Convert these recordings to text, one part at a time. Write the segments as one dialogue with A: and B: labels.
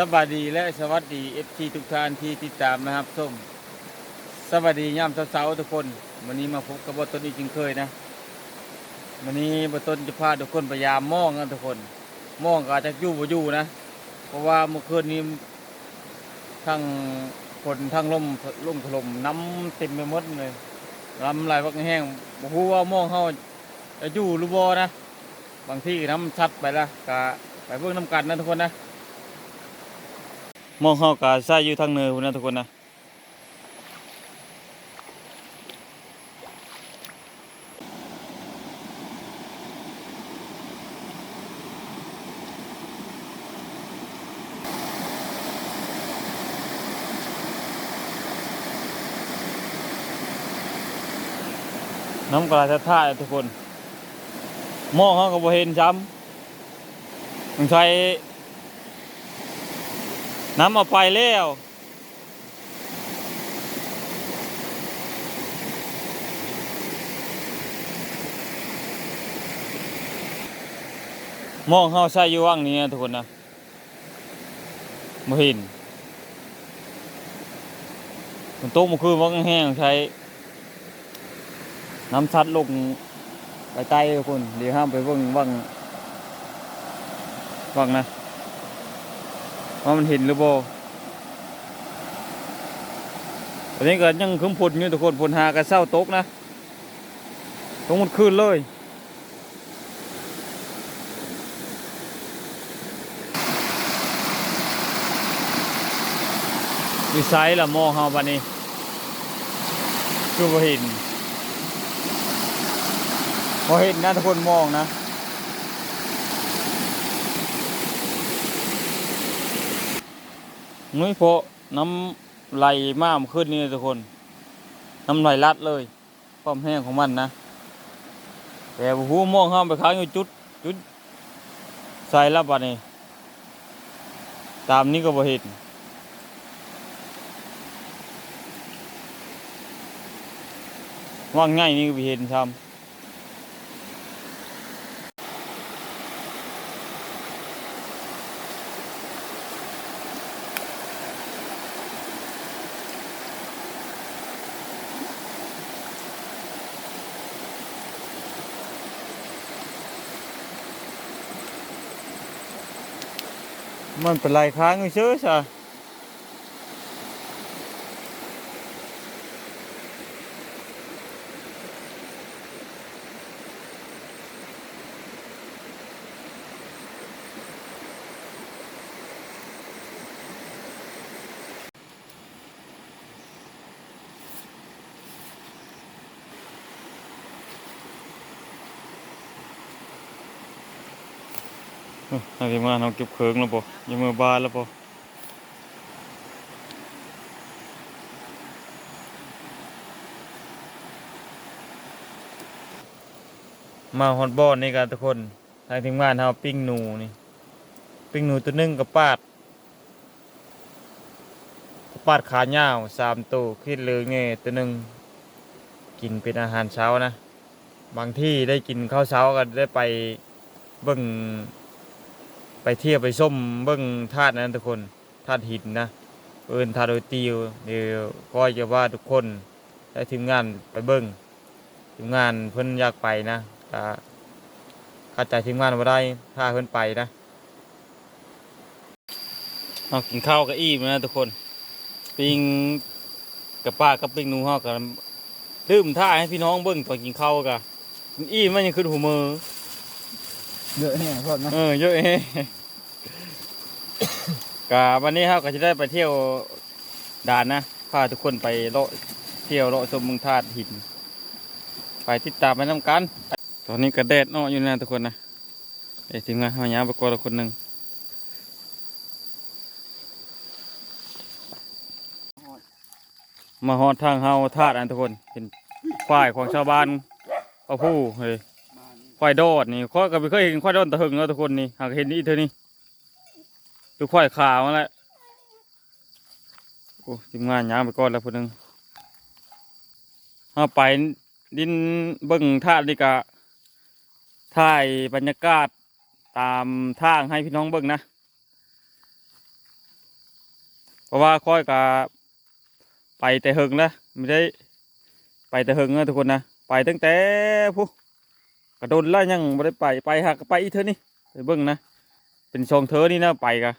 A: สวัสดีและสวัสดีเอฟทีทุกท่านที่ติดตามนะครับส้มสวัสดียามเช้าๆทุกคน วันนี้มาพบกับบทต้นอีกเช่นเคยนะ วันนี้บทต้นจะพาทุกคนพยายามมองนะทุกคน มองก็อาจจะยู่บ่อยู่นะ เพราะว่าเมื่อคืนนี้ทั้งฝนทั้งลมลมถล่มน้ำเต็มไปหมดเลยลำไหลายวักแห้งบ่ฮู้ว่ามองเขาจะอยู่หรือบ่นะ บางที่น้ำชัดไปละกะไปเบิ่งน้ำกันนะทุกคนนะ มองเข้ากาใส่อยู่ทางเนินพุ่นะทุกคนนะน้ำกระจะท่าทุกคนมองเขาก็บ่เห็นซ้ำต้องใช้ น้ำเอาไปแล้วมองเข้าใส่อยู่ว่างนี้นะทุกคนนะบ่เห็นมันโต๊ะมันคือว่างแห้งใช้ น้ำซัดลงไปใต้ทุกคนเดี๋ยวห้ามไปเบิ่งว่างว่างนะ ว่ามันเห็นหรือบ่ตอนนี้ก็ยังคึมพลอยู่ทุกคนพลหากระเศร้าตกนะตกหมดคืนเลยอยู่ไซส์ละมองเฮาบัดนี้คือบ่เห็นบ่เห็นนะทุกคนมองนะ นุ้ยโพน้ำไหลมากขึ้นนี่ทุกคน น้ำไหลลัดเลยความแห้งของมันนะ แต่หูมองห้ามไปค้างอยู่จุดจุดใส่แล้วบัดนี้ ตามนี้ก็บ่เห็นว่างง่ายนี่ก็บ่เห็นซ้ำ มันเป็นลายค้างอยู่เชื่อซะอะไรมานเราเก็บเคิงแล้วปะยังมือบานแล้วปะมาฮอดบอนนี่กันทุกคนทางทีมงานเราปิ้งหนูนี่ ปิ้งหนูตัวหนึงกับปาดปาดขาเงาวสามตัวขึ้นเลยเงี้ยตัวหนึงกินเป็นอาหารเช้านะ บางที่ได้กินข้าวเช้าก็ได้ไปเบิ่ง ไปเที่ยวไปส้มเบิ้งธาตุนั้นทุกคนธาตุหินนะเอินธาตุโดยติวเดี๋ยวก็จะว่าทุกคนได้ทีมงานไปเบิ้งทีมงานเพิ่นอยากไปนะก็ข้าใจทีมงานมาได้ถ้าเพิ่นไปนะเอากินข้าวกับอิ่มนะทุกคนปิงกับป้ากับปิงนูฮากันลืมท่าให้พี่น้องเบิ้งตอนกินข้าวกะอิ่มมันยังขึ้นหูมือ
B: เยอะแน่พอดนะ
A: เออเยอะเอ้กะวันนี้ครับก็จะได้ไปเที่ยวด่านนะพาทุกคนไปเลาะเที่ยวเลาะชมเมืองธาตุหิน ไปติดตามไปน้ำกัน ตอนนี้ก็แดดเนาะอยู่นะทุกคนนะเดี๋ยวทีมงานหายาไปกว่าละคนหนึ่งมาฮอดทางเฮาธาตุอันทุกคนเห็นควายของชาวบ้านเอาผู้เฮ้ย ควายโดดนี่ข้อยก็ไม่เคยเห็นควายโดดตะหึงแล้วทุกคนนี่หากเห็นนี่เธอนี่ดูควายขาวมาแล้วโอ้ทีมงานย้างไปก่อนแล้วพูดนึงเอาไปดินเบิ่งท่าดีกะถ่ายบรรยากาศตามทางให้พี่น้องเบิ่งนะ เพราะว่าค่อยกับไปแต่หึงนะไม่ได้ไปแต่หึงนะทุกคนนะ ไปตั้งแต่ผู้ กระโดดแล้วยังไม่ได้ไปไปหักไปอีเธอนี่ไปเบิ่งนะเป็นช่องเธอนี่นะไปกะ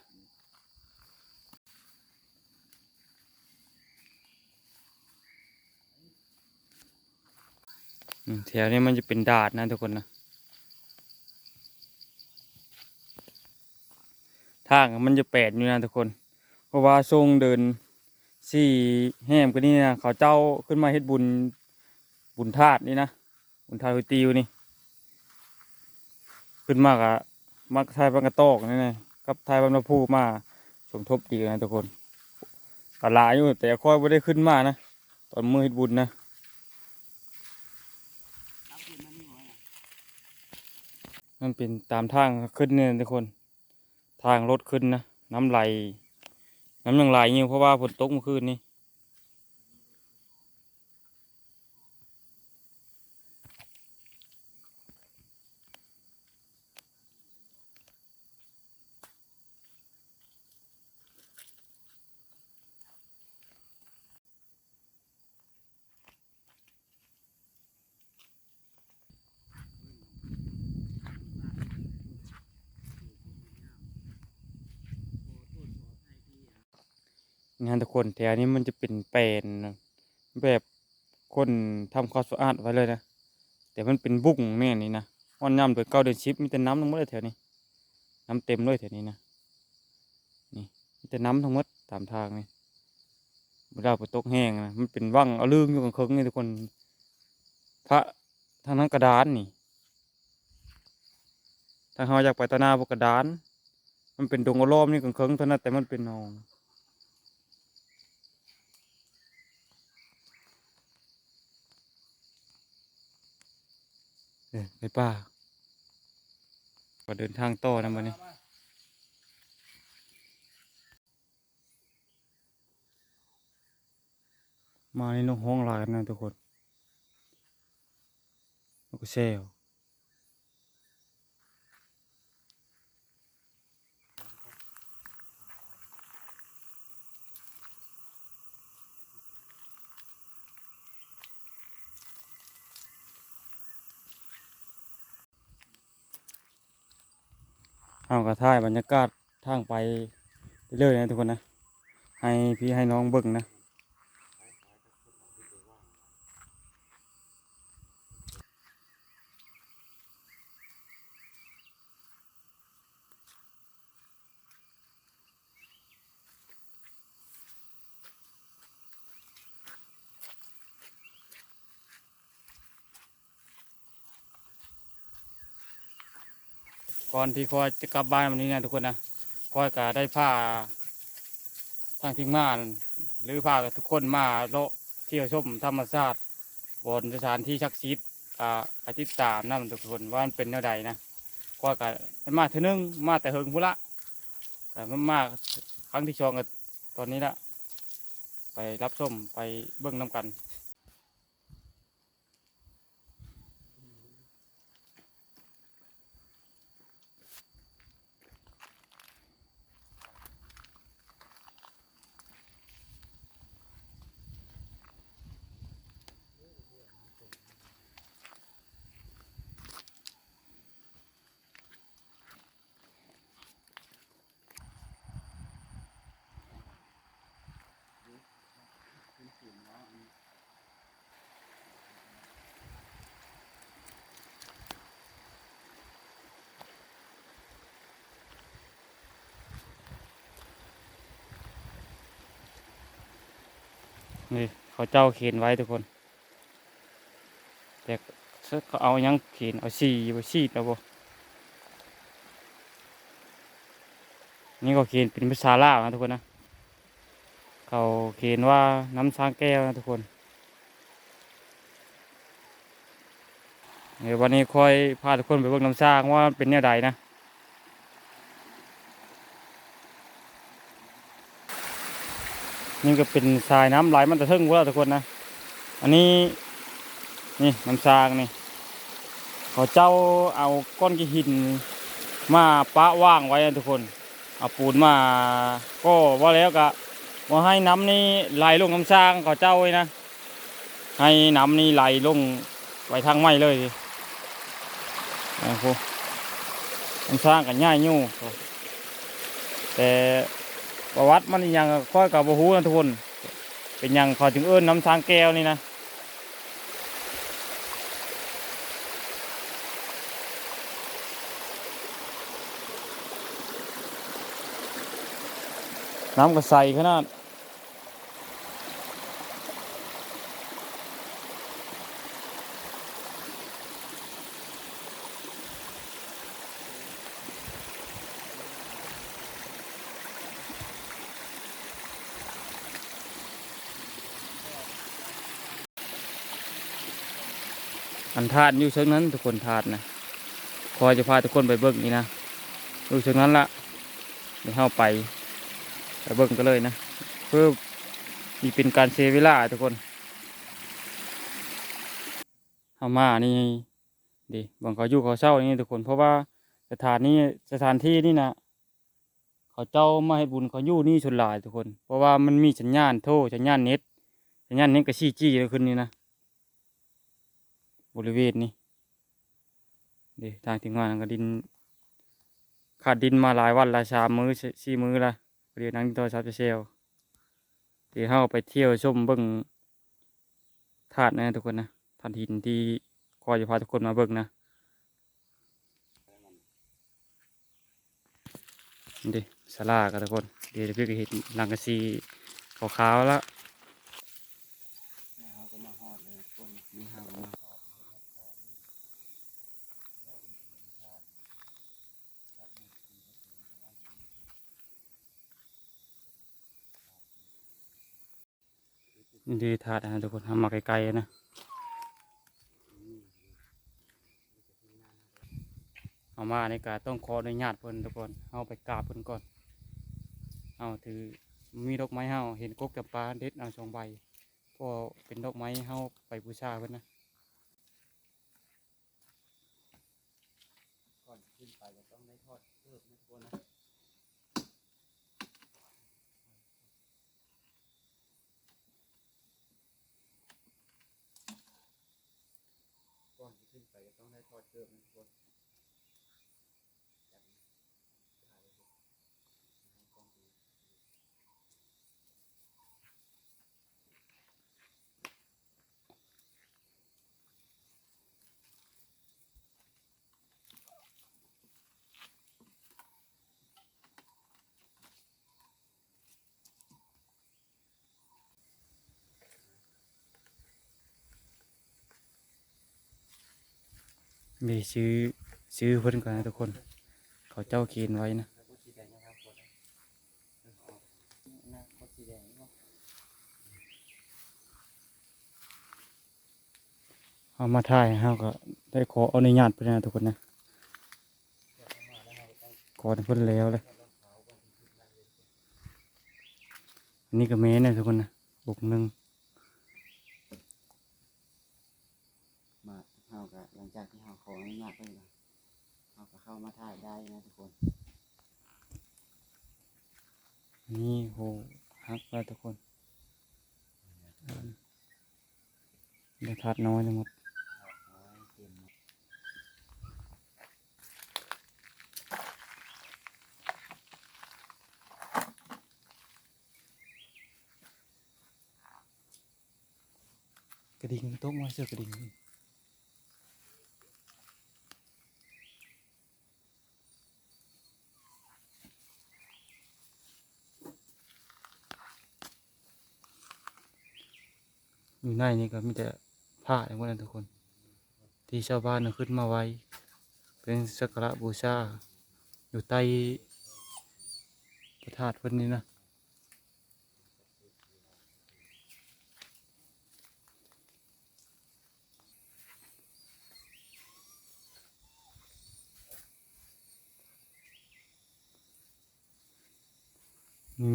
A: แถวนี้มันจะเป็นดาดนะทุกคนนะทางมันจะแปดอยู่นะทุกคน เพราะว่าทรงเดินสี่แหมกันนี่นะเขาเจ้าขึ้นมาเฮ็ดบุญบุญธาตุนี่นะบุญธาตุหุยติวนี่ ขึ้นมากอะมักไทยบังกระตอกนี่นะกับไทยบังกะพูมาสมทบดีกันนะทุกคนกหลาอยู่แต่ค่อยไม่ได้ขึ้นมานะตอนมือฮ็ดบุญนะมันเป็นตามทางขึ้นเนี่ยทุกคน ทางรถขึ้นนะน้ำไหลน้ำยังไหลอยู่เพราะว่าฝนตกเมื่อคืนนี้ งานทุกคนแถวนี้มันจะเป็นแปลนแบบคนทำความสะอาดไว้เลยนะ แต่มันเป็นบุ้งแม่นี่นะอ่อนย่ำโดยเก้าเดือนชิปมีแต่น้ำทั้งหมดเลยแถวนี้ น้ำเต็มเลยแถวนี้นะนี่มีแต่น้ำทั้งหมดตามทางนี่เวลาฝนตกแห้งนะมันเป็นว่างเอาลืมอยู่กับเคิงนี่ทุกคน พระทางนั้นกระดานนี่ถ้าเราอยากไปตะนาวกระดาน มันเป็นดงอล้อมนี่กับเคิงเท่านั้นแต่มันเป็นหนอง เออ ไปป่าก็เดินทางต่อนะวันนี้มาในนกห้องลายนะทุกคนนกกระเซล เอากระท่ายบรรยากาศทางไปเรื่อยๆนะทุกคนนะ ให้พี่ให้น้องเบิ่งนะ ก่อนที่คอยจะกลับบ้านวันนี้นะทุกคนนะคอยก็ได้พาทางทีมงานหรือพาทุกคนมาเลาะเที่ยวชมธรรมชาติบนสถานที่ชักชิดอ่าไปติดตามนะทุกคนว่ามันเป็นแนวใดนะคอยก็มาเท่านึงมาแต่เฮิงพุละแต่มันมาครั้งที่สองก็ตอนนี้ละไปรับชมไปเบิ้งน้ำกัน นี่เขาเจ้าเขียนไว้ทุกคน แต่เขาเอายังเขียนเอาสีบ่ชีดเอาบ่นี่ก็เขียนเป็นภาษาลาวนะทุกคนนะเขาเขียนว่าน้ำช้างแก้วนะทุกคนเดี๋ยววันนี้ค่อยพาทุกคนไปเบิ่งน้ำช้างว่าเป็นแนวใดนะ นี่ก็เป็นทรายน้ำไหลมันจะเทิงกูแล้วทุกคนนะ อันนี้นี่น้ำซางนี่เขาเจ้าเอาก้อนกีหินมาปะว่างไว้ทุกคน เอาปูนมาก็ว่าแล้วก็ว่าให้น้ำนี่ไหลลงน้ำสร้างเขาเจ้าไว้นะ ให้น้ำนี่ไหลลงไว้ทางไม้เลยนะครูน้ำสร้างกันง่ายยู่แต่ ประวัติมันยังค่อยกับบะฮูนะทุกคน เป็นยังขอถึงเอิ้นน้ำสางแก้วนี่นะน้ำกระใสขนาด ทาดอยู่เชิงนั้นทุกคนทาดนะคอยจะพาทุกคนไปเบิ่งนี่นะอยู่เชิงนั้นละเดี๋ยวเข้าไปไปเบิ่งกันเลยนะเพื่อมีเป็นการเซเวลาทุกคนเข้ามานี่ดิบางเขาอยู่เขาเศร้านี่ทุกคนเพราะว่าสถานนี้สถานที่นี่นะเขาเจ้ามาให้บุญเขาอยู่นี่ชนหลายทุกคน เพราะว่ามันมีสัญญาณโทรสัญญาณเน็ตสัญญาณเน็ตกับซีจีเลยขึ้นนี่นะ บริเวณนี้เดี๋ยวทางถึงงานก็ดิน ขาดดินมาหลายวันหลายชามมือสี่มือละเดี๋ยวนั่งโทรศัพท์จะเซลเดี๋ยวเราไปเที่ยวชมเบิ้งธาตุนะทุกคนนะธาตุหินที่คอยจะพาทุกคนมาเบิ้งนะดิสลากันทุกคน เดี๋ยวพี่ก็เห็นหลังกระซีขาวๆแล้ว
B: เขาก็มาฮอดเลยคนมีเฮามา
A: นี่ ดีถาดนะทุกคนทำมาไกลๆนะเอามาในการต้องขออนุญาตเพิ่นทุกคนเอาไปกราบเพิ่นก่อน เอาถือมีดอกไม้เฮาเห็นกกจับปลาเด็ดเอาสองใบก็เป็นดอกไม้เฮาไปบูชาเพิ่นนะ
B: ก่อนขึ้นไปก็ต้องได้ทอดเพิ่มนะทุกคนนะก่อนที่ขึ้นไปก็ ต้องให้ทอดเพิ่มนะทุกคนจับถ่ายเลยดิให้กล้องดู
A: มีซื้อซื้อเพิ่นก่อนนะทุกคน เขาเจ้าเขีนไว้นะ
B: แล้วก็สีแดงนะครับกดนะนะกดสีแดงนี่ก็
A: เอามาถ่ายเฮาก็ได้ขออนุญาตเพิ่นนะทุกคนนะก่อเพิ่นแล้วเลยอันนี้ก็แม่นะทุกคนนะบุกหนึ่ง
B: มาเฮาก็หลังจากที่เฮา ขออนุญาตไปแล้วเฮาก็เข้ามาถ่ายได้นะทุกคน
A: นี่โหฮักแล้วทุกคนเดี๋ยวทัดน้อยเลยหมดกระดิ่งโต๊ะมาเสือกระดิ่ง อยู่ในนี่ก็มีแต่ผ้าอย่างนั้นทุกคน ที่ชาวบ้านเอาขึ้นมาไว้ เป็นสักการะบูชา อยู่ใต้พระธาตุเพิ่นนี่นะ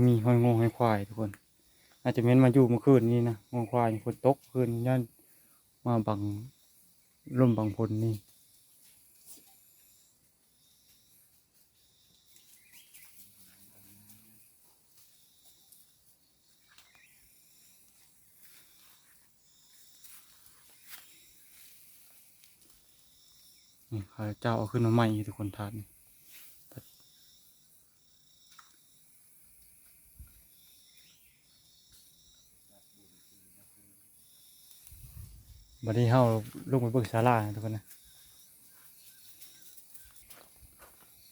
A: มีห้อยงงห้อยควายทุกคน อาจจะเม้นมาอยู่เมื่อคืนนี้นะงวงควายฝนตกคืนย่านมาบังร่มบังพลนี่ข้าเจ้าเอาขึ้นมาใหม่ทุกคนทาน บัดนี้เฮาลงไปเบิกศาลาทุกคนนะ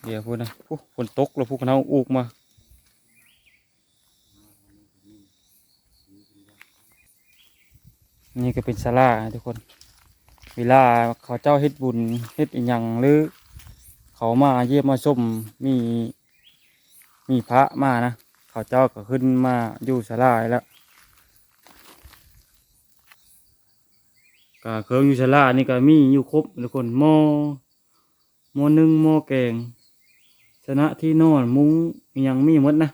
A: เดี๋ยวพูดนะพูฝนตกแล้วพวกเขาอูกมานี่ก็เป็นศาลาทุกคน เวลาเขาเจ้าเฮ็ดบุญเฮ็ดอีหยังหรือ เขามาเยี่ยมมาชมมีมีพระมานะ เขาเจ้าก็ขึ้นมาอยู่ศาลาแล้ว ก็เครื่องอยู่ศาลานี่ก็มีอยู่ครบทุกคนหม้อหม้อนึ่งหม้อแกง ชนะที่นอนมุ้งยังมีหมดนะ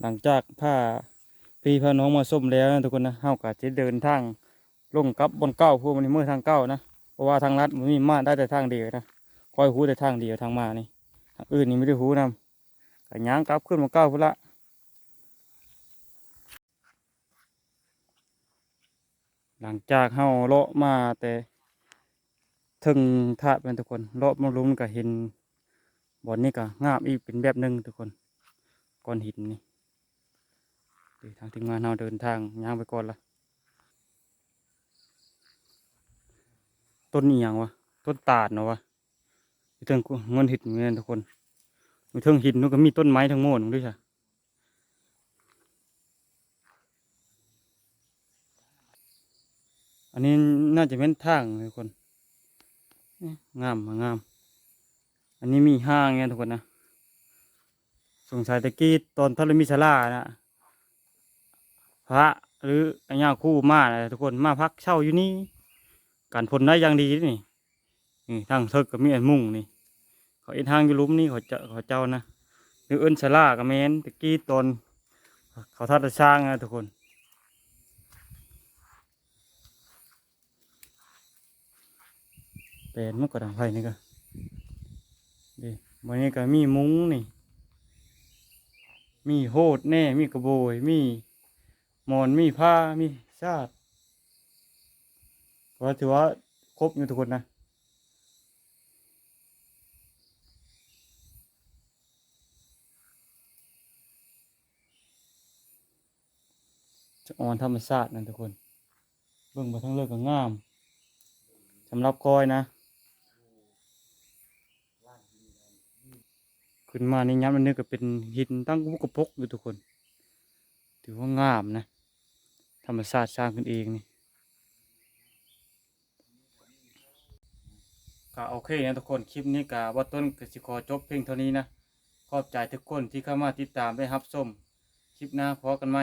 A: หลังจากผ้าพี่พาน้องมาส้มแล้วนะทุกคนนะเฮาก็จะเดินทางลงกลับบนเก้าพวกมันนี่มือทางเก้านะเพราะว่าทางลัดมันมีมาได้แต่ทางเดียวนะคอยหูแต่ทางเดียวทางมานี่ทางอื่นนี่ไม่ได้หูนำ ก็ย่างกลับขึ้นมาเก้าพุ่นละหลังจากเฮาเลาะมาแต่ถึงถาเป็นทุกคนเลาะมาลุมก็เห็นบ่อนนี้ก็งามอีกเป็นแบบหนึ่งทุกคนก้อนหินนี่ดีทางทีมงานเราเดินทางย่างไปก่อนละต้นนี้ยังวะต้นตาดเนาะวะเทิงเงินหินเหมือนทุกคน เทิงหินนู้นก็มีต้นไม้ทั้งหมดด้วยจ้ะอันนี้น่าจะเป็นทางเลยทุกคนงามมางาม อันนี้มีห้างเนี่ยทุกคนนะสงสัยตะกี้ตอนทรมีศาลานะพระหรืออันยาคู่มานะทุกคนมาพักเช่าอยู่นี่การพลได้อย่างดีนี่นี่ทางเทิกก็มีอันมุ่งนี่ เขาเอ็นทางอยู่ลุมนี่เขาเจ้าเขาเจ้านะหรือเอิ้นศาลาก็แม่นตะกี้ตอนเขาทัดสร้างนะทุกคนเป็นมันก็ดังไฟนี่ก็ดิวันนี้ก็มีมุ้งนี่ มีโหดแน่ มีกระโบย มีหมอน มีผ้า มีชาติว่าถือว่าครบอยู่ทุกคนนะ จะอ่อนธรรมชาตินั่นทุกคน เบิ่งมาทั้งเลือกก็งามสำหรับคอยนะ ขึ้นมาในย้ำมันนึกก็เป็นหินตั้งกุกกระพกอยู่ทุกคน ถือว่างามนะ ธรรมชาติสร้างขึ้นเองนี่ก็โอเคนะทุกคนคลิปนี้ก็ว่าต้นกสิขอจบเพียงเท่านี้นะขอบใจทุกคนที่เข้ามาติดตามได้รับชมคลิปหน้าพอกันไหม